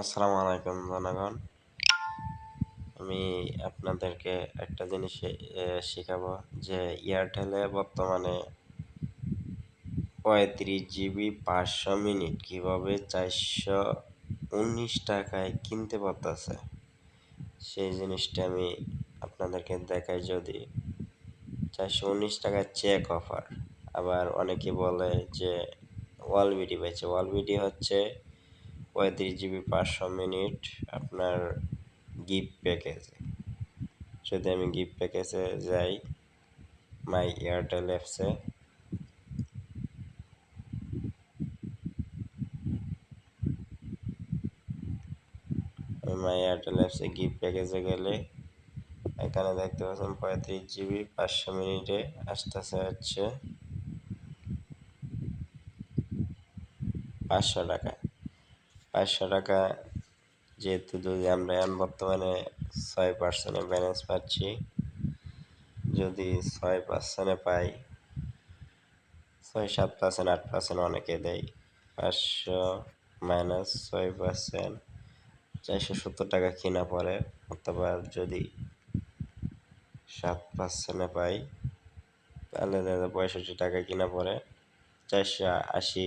আসসালামু আলাইকুম জনগণ। আমি আপনাদেরকে একটা জিনিস শেখাবো যে এয়ারটেলে বর্তমানে পঁয়ত্রিশ জিবি পাঁচশো মিনিট কীভাবে চারশো উনিশ টাকায় কিনতে পারতেছে। সেই জিনিসটা আমি আপনাদেরকে দেখাই যদি। চারশো উনিশ টাকার চেক অফার আবার অনেকে বলে যে ওয়াল বিডি পেয়েছে ওয়াল বিডি হচ্ছে পঁয়ত্রিশ জিবি পাঁচশো মিনিট আপনার গিফট প্যাকেজে যদি আমি গিফট প্যাকেজে যাই মাই এয়ারটেল অ্যাপসে মাই এয়ারটেল অ্যাপসে গিফট প্যাকেজে গেলে, এখানে দেখতে পাচ্ছেন পঁয়ত্রিশ জিবি পাঁচশো মিনিটে আসতেছে হচ্ছে পাঁচশো টাকা। পাঁচশো টাকা যেহেতু যদি আমরা এখন বর্তমানে ছয় পার্সেন্টে ব্যালেন্স পাচ্ছি, যদি ছয় পার্সেন্টে পাই, ছয় সাত পার্সেন্ট আট পার্সেন্ট অনেকে দেয়, পাঁচশো মাইনাস ছয় পার্সেন্ট চারশো সত্তর টাকা কিনা পরে অথবা যদি সাত পার্সেন্টে পাই, তাহলে পঁয়ষট্টি টাকা কিনা পরে চারশো আশি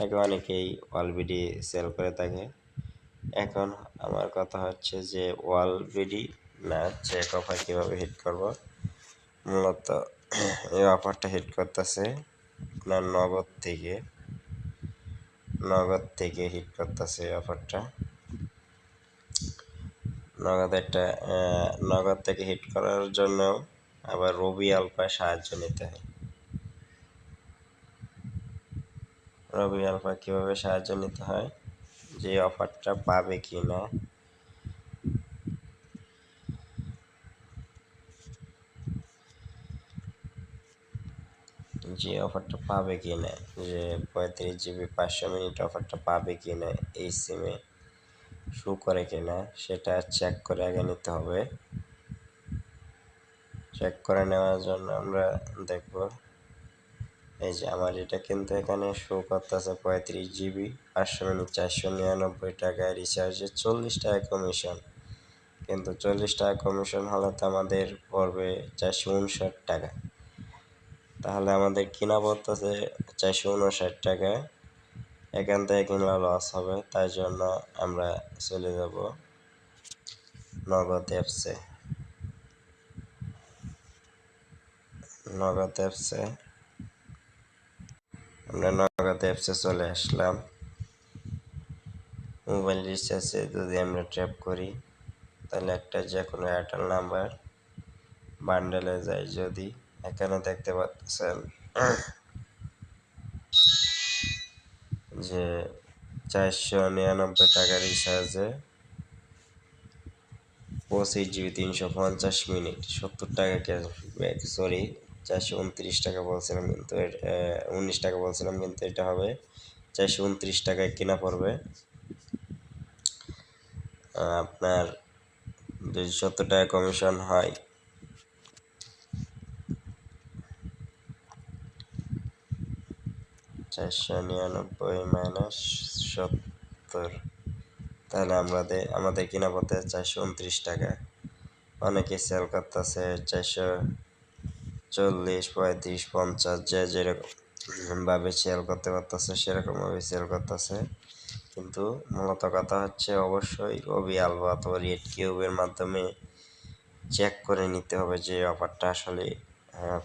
তাকে অনেকেই অলরেডি সেল করে থাকে। এখন আমার কথা হচ্ছে যে বিডি না চেক অফার কীভাবে হিট করব? মূলত এই অফারটা হিট করতেছে আপনার নগদ থেকে। নগদ থেকে হিট করতেছে এই অফারটা। নগদ একটা নগদ থেকে হিট করার জন্য আবার রবি আলফায় সাহায্য নিতে হয়। রবি আলফা কীভাবে সাহায্য নিতে হয়? যে অফারটা পাবে কি না যে অফারটা পাবে কি না যে পঁয়ত্রিশ জিবি পাঁচশো মিনিট অফারটা পাবে কি না এই সিমে শু করে কি না সেটা চেক করে আগে নিতে হবে। চেক করে নেওয়ার জন্য আমরা দেখব। এই যে আমার এটা কিন্তু এখানে শো করতেছে পঁয়ত্রিশ জিবি পাঁচশো মিনিট চারশো নিরানব্বই টাকায় রিচার্জে চল্লিশ টাকা কমিশন কিন্তু চল্লিশ টাকা কমিশন হলে তো আমাদের পড়বে চারশো উনষাট টাকা। তাহলে আমাদের কিনা পড়তেছে চারশো উনষাট টাকা। এখান থেকে কিনলে লস হবে, তাই জন্য আমরা চলে যাব নগদ অ্যাপসে নগদ অ্যাপসে আমরা নগদ অ্যাপসে চলে আসলাম। মোবাইল রিচার্জে যদি আমরা ট্র্যাপ করি, তাহলে একটা যে কোনো এয়ারটেল নাম্বার বান্ডেলে যাই যদি। এখানে দেখতে পাচ্ছেন যে চারশো নিরানব্বই টাকা রিচার্জে পঁচিশ জিবি তিনশো পঞ্চাশ মিনিট, সত্তর টাকা ক্যাশব্যাক, সরি চারশো উনত্রিশ টাকা বলছিলাম কিন্তু উনিশ টাকা বলছিলাম কিন্তু এটা হবে চারশো উনত্রিশ টাকায় কেনা পড়বে। আপনার যদি সত্তর টাকা কমিশন হয়। চারশো নিরানব্বই মাইনাস সত্তর। তাহলে আমাদের আমাদের কিনা পড়তে চারশো উনত্রিশ টাকা। অনেকে সেল করতেছে চারশো চল্লিশ, পঁয়ত্রিশ, পঞ্চাশ, যে যেরকম ভাবে সেল করতে পারতেছে, সেরকমভাবে সেল করতেছে। কিন্তু মূলত কথা হচ্ছে অবশ্যই রবি আলবা অথবা রেড কিউবের মাধ্যমে চেক করে নিতে হবে যে অফারটা আসলে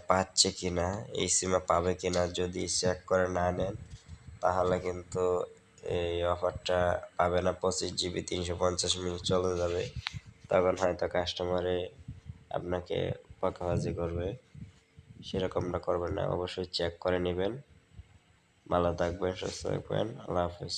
পাচ্ছে কি না এই সিমা পাবে কি না যদি চেক করে না নেন, তাহলে কিন্তু এই অফারটা পাবে না। পঁচিশ জিবি তিনশো পঞ্চাশ মিনিট চলে যাবে। তখন হয়তো কাস্টমারে আপনাকে পাকাবাজি করবে। সেরকমটা করবেন না। অবশ্যই চেক করে নেবেন। ভালো থাকবেন সুস্থ থাকবেন। আল্লাহ হাফিজ।